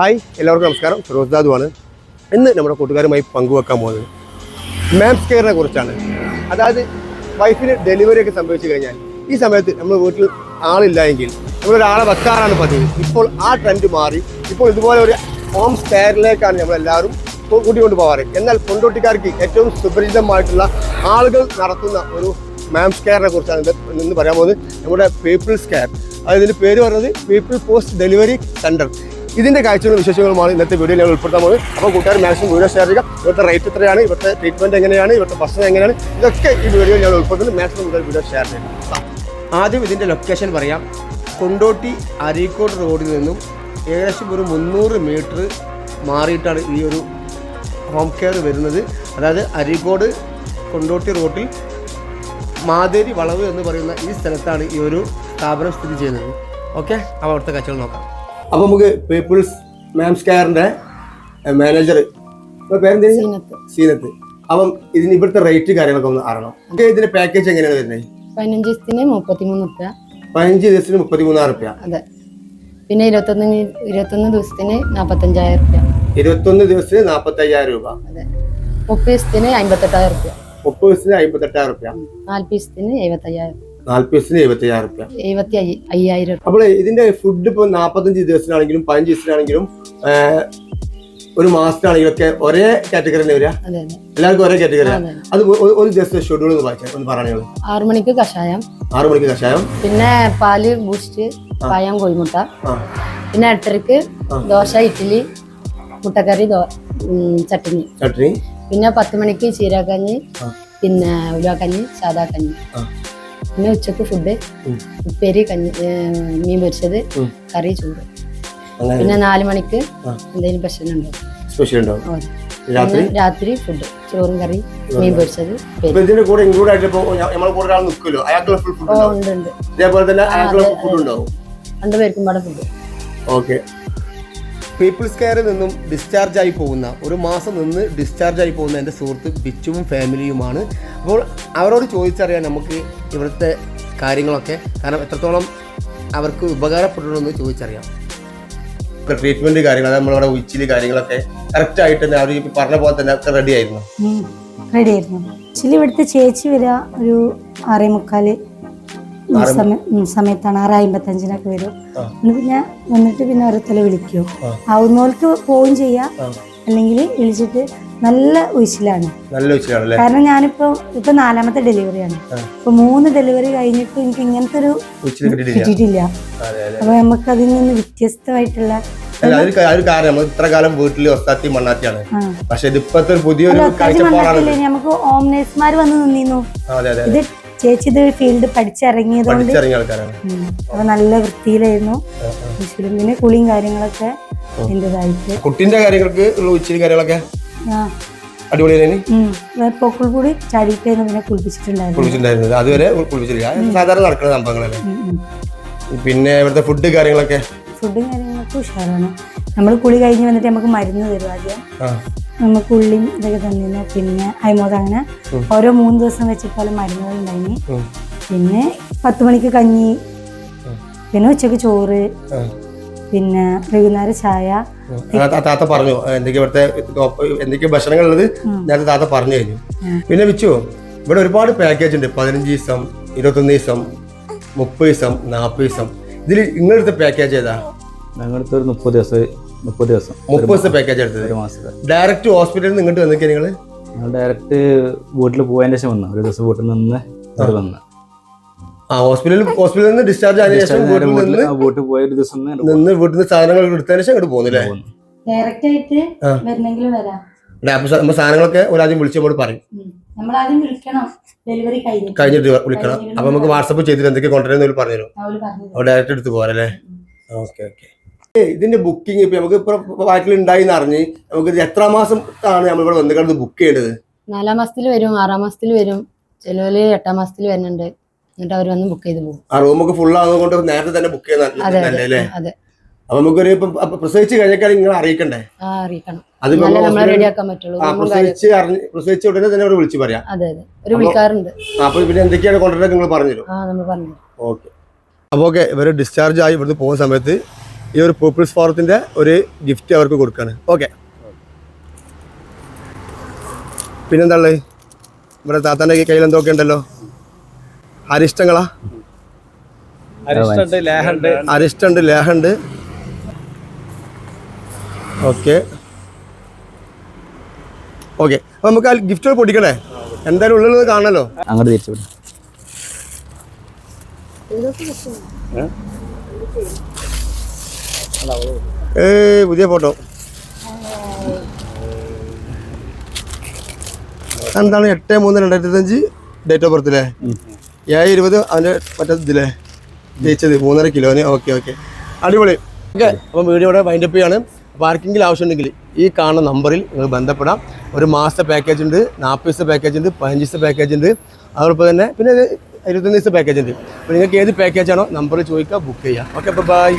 Hi എല്ലാവർക്കും നമസ്കാരം. ഫിറോസ് ഇന്ന് നമ്മുടെ കൂട്ടുകാരുമായി പങ്കുവെക്കാൻ പോകുന്നത് മാംസ് കെയറിനെ കുറിച്ചാണ്. അതായത് വൈഫിന് ഡെലിവറി ഒക്കെ സംഭവിച്ചു കഴിഞ്ഞാൽ ഈ സമയത്ത് നമ്മൾ വീട്ടിൽ ആളില്ല എങ്കിൽ നമ്മളൊരാളെ വെക്കാറാണ് പതിവ്. ഇപ്പോൾ ആ ട്രെൻഡ് മാറി. ഇപ്പോൾ ഇതുപോലെ ഒരു ഹോം സ്റ്റെയറിലേക്കാണ് നമ്മളെല്ലാവരും കൂട്ടിക്കൊണ്ട് പോകാറ് എന്നാൽ കൊണ്ടോട്ടിക്കാർക്ക് ഏറ്റവും സുപരിചിതമായിട്ടുള്ള ആളുകൾ നടത്തുന്ന ഒരു മാംസ് കെയറിനെ കുറിച്ചാണ് ഇന്ന് പറയാൻ പോകുന്നത്. നമ്മുടെ പീപ്പിൾസ് കെയർ അതായത് ഇതിന്റെ പേര് പറയുന്നത് പീപ്പിൾ പോസ്റ്റ് ഡെലിവറി സെന്റർ ഇതിന്റെ കാഴ്ചകളും വിശേഷങ്ങളുമാണ് ഇന്നത്തെ വീഡിയോയിൽ ഞങ്ങൾ ഉൾപ്പെടുത്താൻ പോകുന്നത്. അപ്പോൾ കൂട്ടുകാർ മാക്സിമം വീഡിയോ ഷെയർ ചെയ്യുക. ഇവിടുത്തെ റേറ്റ് എത്രയാണ്? ഇവിടുത്തെ ട്രീറ്റ്മെന്റ് എങ്ങനെയാണ്? ഇവിടുത്തെ ഭക്ഷണം എങ്ങനെയാണ്? ഇതൊക്കെ ഈ വീഡിയോ ഞങ്ങൾ ഉൾപ്പെടുത്തുന്നത് മാക്സിമം കൂടുതൽ വീഡിയോ ഷെയർ ചെയ്യുക. ആദ്യം ഇതിന്റെ ലൊക്കേഷൻ പറയാം. കൊണ്ടോട്ടി അരീക്കോട് റോഡിൽ നിന്നും ഏകദേശം ഒരു മുന്നൂറ് മീറ്റർ മാറിയിട്ടാണ് ഈ ഒരു ഹോം കെയർ വരുന്നത്. അതായത് അരീക്കോട് കൊണ്ടോട്ടി റോട്ടിൽ മാതേരി വളവ് എന്ന് പറയുന്ന ഈ സ്ഥലത്താണ് ഈ ഒരു സ്ഥാപനം സ്ഥിതി ചെയ്യുന്നത്. ഓക്കെ അപ്പോൾ അവിടുത്തെ കച്ചകൾ നോക്കാം. അപ്പോൾ നമുക്ക് പീപ്പിൾസ് മാംസ് കെയറിന്റെ മാനേജർ പേരെന്താ സീനത്ത്. അപ്പം ഇതിന് ഇവിടുത്തെ റേറ്റ് കാര്യങ്ങളൊക്കെ ഒന്ന് അറിയണം. നമുക്ക് ഇതിന്റെ പാക്കേജ് എങ്ങനെയാണ് വരുന്നത് പതിനഞ്ച് ദിവസത്തിന് മുപ്പത്തിമൂന്ന് റുപ്യ പതിനഞ്ച് ദിവസത്തിന് മുപ്പത്തി മൂന്നായിരം റുപ്യ അതെ. പിന്നെ ഇരുപത്തൊന്ന് ഇരുപത്തൊന്ന് ദിവസത്തിന് നാപ്പത്തഞ്ചായിരം റുപ്യ ഇരുപത്തൊന്ന് ദിവസത്തിന് നാൽപ്പത്തി അയ്യായിരം രൂപ. അതെ. മുപ്പത് ദിവസത്തിന് അമ്പത്തെട്ടായിരം റുപ്യ മുപ്പത് ദിവസത്തിന് അമ്പത്തെട്ടായിരം റുപ്യ നാൽപ്പത് ദിവസത്തിന് എഴുപത്തയ്യായിരം നാൽപ്പത് ദിവസത്തിന് എഴുപത്തി അയ്യായിരം റുപ്യ. എഴുപത്തി അയ്യ- അയ്യായിരം അപ്പോൾ ഇതിന്റെ ഫുഡ് ഇപ്പോൾ നാൽപ്പത്തഞ്ച് ദിവസത്തിനാണെങ്കിലും പതിനഞ്ച് ദിവസത്തിനാണെങ്കിലും ഒരു മാസത്തിനാണെങ്കിലും ഒക്കെ ഒരേ കാറ്റഗറി തന്നെ വരിക എല്ലാവർക്കും ഒരേ കാറ്റഗറി അത് ഒരു- ദിവസത്തെ ഷെഡ്യൂൾ ഒന്ന് വായിച്ചാൽ ഒന്ന് ആറു മണിക്ക് കഷായം. ആറു മണിക്ക് കഷായം. പിന്നെ പാൽ ബൂസ്റ്റ് പായം കോഴിമുട്ട. പിന്നെ എട്ടരക്ക് ദോശ ഇഡ്ഡലി മുട്ടക്കറി ചട്ടിനി ചട്ടിനി ചട്നി. ചട്നി. പിന്നെ പത്ത് മണിക്ക് ചീരക്കഞ്ഞി. പിന്നെ ഉലുവക്കഞ്ഞി സാദാ കഞ്ഞി. പിന്നെ ഉച്ചയ്ക്ക് ഫുഡ്. ഉപ്പേരി കഞ്ഞി മീൻ പൊരിച്ചത് കറി ചോറ്. പിന്നെ നാല് മണിക്ക് എന്തെങ്കിലും ഭക്ഷണം ഉണ്ടോ? സ്പെഷ്യൽ ഉണ്ടോ? രാത്രി? രാത്രി ഫുഡ് ചോറും കറി മീൻ പൊരിച്ചത് ഇതിന്റെ കൂടെ ഇൻക്ലൂഡ് ആയിട്ട് ഇപ്പൊ നമ്മളെ കൂടെ ഒരാൾ നിൽക്കുമല്ലോ അയാൾക്കുള്ള ഫുഡ് ഉണ്ട്? ഉണ്ട് ഇതേപോലെ തന്നെ അയാൾക്കുള്ള ഫുഡ് രണ്ടുപേർക്കും പാടെ ഫുഡ് ഓക്കെ പീപ്പിൾസ് കെയറിൽ നിന്നും ഡിസ്ചാർജ് ആയി പോകുന്ന ഒരു മാസം നിന്ന് ഡിസ്ചാർജ് ആയി പോകുന്ന എന്റെ സുഹൃത്ത് ബിച്ചുവും ഫാമിലിയുമാണ്. അപ്പോൾ അവരോട് ചോദിച്ചറിയാൻ നമുക്ക് ഇവിടുത്തെ കാര്യങ്ങളൊക്കെ കാരണം എത്രത്തോളം അവർക്ക് ഉപകാരപ്പെടണമെന്ന് ചോദിച്ചറിയാം. ട്രീറ്റ്മെന്റ് കാര്യങ്ങൾ അതായത് നമ്മളിവിടെ ഉച്ചിൽ കാര്യങ്ങളൊക്കെ കറക്റ്റ് ആയിട്ട് തന്നെ അവർ പറഞ്ഞ പോലെ തന്നെ ഒക്കെ റെഡി ആയിരുന്നു. റെഡി ആയിരുന്നു. ഇവിടുത്തെ ചേച്ചി വരിക ഒരു ആറേ മുക്കാൽ സമയത്താണ് ആറ് അമ്പത്തഞ്ചിനൊക്കെ വരും. പിന്നെ വന്നിട്ട് പിന്നെ ഓരോരുത്തരെ വിളിക്കും. ആവുന്നവർക്ക് പോവുകയും ചെയ്യാം. അല്ലെങ്കിൽ വിളിച്ചിട്ട് നല്ല ഉശിലാണ് കാരണം ഞാനിപ്പോ ഇപ്പൊ നാലാമത്തെ ഡെലിവറിയാണ്. ഇപ്പൊ മൂന്ന് ഡെലിവറി കഴിഞ്ഞിട്ട് എനിക്ക് ഇങ്ങനത്തെ ഒരു കിട്ടിയിട്ടില്ല. അപ്പൊ നമുക്ക് അതിൽ നിന്ന് വ്യത്യസ്തമായിട്ടുള്ള ഇത്ര കാലം വീട്ടിൽ ഒസ്താത്തി മണ്ണാത്തിയാണ്. പക്ഷെ ഇതിപ്പോ പുതിയൊരു നമുക്ക് ഹോം നേഴ്സുമാർ വന്ന് നിന്നിരുന്നു ഇത് ചേച്ചി ഇത് ഫീൽഡ് പഠിച്ചിറങ്ങിയതുകൊണ്ട് പഠിച്ചിറങ്ങിയ അപ്പൊ നല്ല വൃത്തിയിലായിരുന്നു. പിന്നെ കുളിയും കാര്യങ്ങളൊക്കെ എന്റേതായിട്ട്. കുട്ടിന്റെ കാര്യങ്ങൾക്ക് ഉച്ചിരി കാര്യങ്ങളൊക്കെ? ചാടിയിട്ടായിരുന്നു പിന്നെ കുളിപ്പിച്ചിട്ടുണ്ടായിരുന്നു അതുവരെ സാധാരണ നടക്കുന്ന സംഭവങ്ങളല്ലേ. പിന്നെ ഇവിടുത്തെ ഫുഡ് കാര്യങ്ങളൊക്കെ? ഫുഡും കാര്യങ്ങളൊക്കെ ഉഷാറാണ്. നമ്മൾ കുളി കഴിഞ്ഞ് വന്നിട്ട് നമുക്ക് മരുന്ന് തരും ആദ്യം. നമുക്ക് ഉള്ളിയും ഇതൊക്കെ തന്നിരുന്നു. പിന്നെ അയമോദ അങ്ങനെ ഓരോ മൂന്ന് ദിവസം വെച്ചിട്ട് പല മരുന്നുകൾ ഉണ്ടായിന്. പിന്നെ പത്ത് മണിക്ക് കഞ്ഞി. പിന്നെ ഉച്ചയ്ക്ക് ചോറ്. പിന്നെ വൈകുന്നേരം ചായ. താത്ത പറഞ്ഞു എന്തൊക്കെ ഇവിടുത്തെ എന്തൊക്കെ ഭക്ഷണങ്ങൾ ഉള്ളത് നേരത്തെ താത്ത പറഞ്ഞു കഴിഞ്ഞു. പിന്നെ വിച്ചു ഇവിടെ ഒരുപാട് പാക്കേജ് ഉണ്ട്. പതിനഞ്ച് ദിവസം ഇരുപത്തൊന്ന് ദിവസം മുപ്പത് ദിവസം നാൽപ്പത് ദിവസം. ഇതിൽ നിങ്ങളെടുത്ത പാക്കേജ് ഏതാ? ഞങ്ങളുടെ ഒരു മുപ്പത് ദിവസം മുപ്പത് ദിവസം. മുപ്പത് ദിവസം പാക്കേജ് എടുത്തത്. ഒരു മാസത്തെ ഡയറക്റ്റ് ഹോസ്പിറ്റലിൽ നിന്ന് ഇങ്ങോട്ട് വന്നിരിക്കുക നിങ്ങൾ ഞങ്ങൾ ഡയറക്റ്റ് വീട്ടിൽ പോയതിന് ശേഷം വന്നു. ഒരു ദിവസം വീട്ടിൽ നിന്ന് ഇവിടെ വന്ന്. ആ ഹോസ്പിറ്റലിൽ ഹോസ്പിറ്റലിൽ നിന്ന് ഡിസ്ചാർജ് ആയതിനു ശേഷം വീട്ടിൽ നിന്ന് ആ വീട്ടിൽ പോയ ഒരു ദിവസം നിന്ന് വീട്ടിൽ നിന്ന് സാധനങ്ങൾ എടുത്തതിന് ശേഷം ഇങ്ങോട്ട് പോകുന്നില്ലേ. ഡയറക്റ്റ് ആയിട്ട് വരണമെങ്കിൽ വരാം. അപ്പൊ സാധനങ്ങളൊക്കെ ഒരാദ്യം വിളിച്ച് നമ്മൾ പറയും. നമ്മൾ ആദ്യം വിളിക്കണം. ഡെലിവറി കഴിഞ്ഞിട്ട്. വിളിക്കണം. അപ്പൊ നമുക്ക് വാട്സപ്പ് ചെയ്തിട്ട് എന്തൊക്കെ കൊണ്ടുവരുന്ന പറഞ്ഞു തരും ഡയറക്റ്റ് എടുത്ത് പോരല്ലേ ഓക്കെ ഓക്കെ. ഇതിന്റെ ബുക്കിംഗ് ഇപ്പൊ നമുക്ക് ഇപ്പൊ വാറ്റിൽ ഉണ്ടായി അറിഞ്ഞ് നമുക്ക് എത്ര മാസം ആണ് നമ്മൾ ഇവിടെ വന്നിട്ട് ബുക്ക് ചെയ്യേണ്ടത്? നാലാം മാസത്തിൽ വരും ആറാം മാസത്തിൽ വരും ചിലവര് എട്ടാം മാസത്തിൽ വരുന്നുണ്ട്. എന്നിട്ട് അവർ വന്ന് ബുക്ക് ചെയ്ത് പോകും. ആ റൂമൊക്കെ ഫുൾ ആകുന്നതുകൊണ്ട് നേരത്തെ തന്നെ ബുക്ക് ചെയ്യുന്നല്ലേ ചെയ്യുന്ന അതെ അപ്പൊ നമുക്കൊരു ഇപ്പം പ്രസവിച്ച് കഴിഞ്ഞാൽ നിങ്ങൾ അറിയിക്കണ്ടേ? അറിയിക്കണം. അത് പ്രസവിച്ച് അറിഞ്ഞ് പ്രസവിച്ച ഉടനെ തന്നെ അവിടെ വിളിച്ച് പറയാം. അതെ അതെ. ഒരു വിളിക്കാറുണ്ട്. അപ്പൊ പിന്നെ എന്തൊക്കെയാണ് കൊണ്ടുവരുന്നത് നിങ്ങൾ പറഞ്ഞു ഓക്കെ. അപ്പൊ ഓക്കെ ഇവർ ഡിസ്ചാർജ് ആയി ഇവിടുന്ന് പോകുന്ന സമയത്ത് ഈ ഒരു പീപ്പിൾസ് ഫോറത്തിന്റെ ഒരു ഗിഫ്റ്റ് അവർക്ക് കൊടുക്കുകയാണ് ഓക്കെ പിന്നെന്താ ഉള്ളത് ഇവിടെ താത്താന്റെ കയ്യിൽ എന്തൊക്കെ ഉണ്ടല്ലോ? അരിഷ്ടങ്ങളാ? അരിഷ്ടണ്ട് ലേഹണ്ട്. ഓക്കെ ഓക്കെ അപ്പോൾ നമുക്ക് ആ ഗിഫ്റ്റുകൾ പൊടിക്കണേ. എന്തായാലും ഉള്ളത് കാണണല്ലോ. അങ്ങോട്ട് തിരിച്ചു ഏ പുതിയ ഫോട്ടോ എന്താണ് എട്ട് മൂന്ന് രണ്ടായിരത്തി അഞ്ച് ഡേറ്റ് ഓഫ് ബർത്ത് അല്ലേ ഏഴ് ഇരുപത് അവന്റെ മറ്റേ ഇതില്ലേ? ജയിച്ചത് മൂന്നര കിലോന്. Okay okay. അടിപൊളി. ഓക്കെ അപ്പം വീഡിയോ ഇവിടെ വൈൻഡപ്പ് ചെയ്യാണ്. പാർക്കിങ്ങിൽ ആവശ്യം ഉണ്ടെങ്കിൽ ഈ കാണുന്ന നമ്പറിൽ നിങ്ങൾ ബന്ധപ്പെടാം. ഒരു മാസത്തെ പാക്കേജ് ഉണ്ട് നാൽപ്പത് ദിവസത്തെ പാക്കേജ് ഉണ്ട് പതിനഞ്ച് ദിവസത്തെ പാക്കേജ് ഉണ്ട്. അതോടൊപ്പം തന്നെ പിന്നെ ഇരുപത്തൊന്ന് ദിവസത്തെ പാക്കേജ് ഉണ്ട്. അപ്പോൾ നിങ്ങൾക്ക് ഏത് പാക്കേജാണോ നമ്പറിൽ ചോദിക്കുക ബുക്ക് ചെയ്യുക. ഓക്കെ അപ്പോൾ ബൈ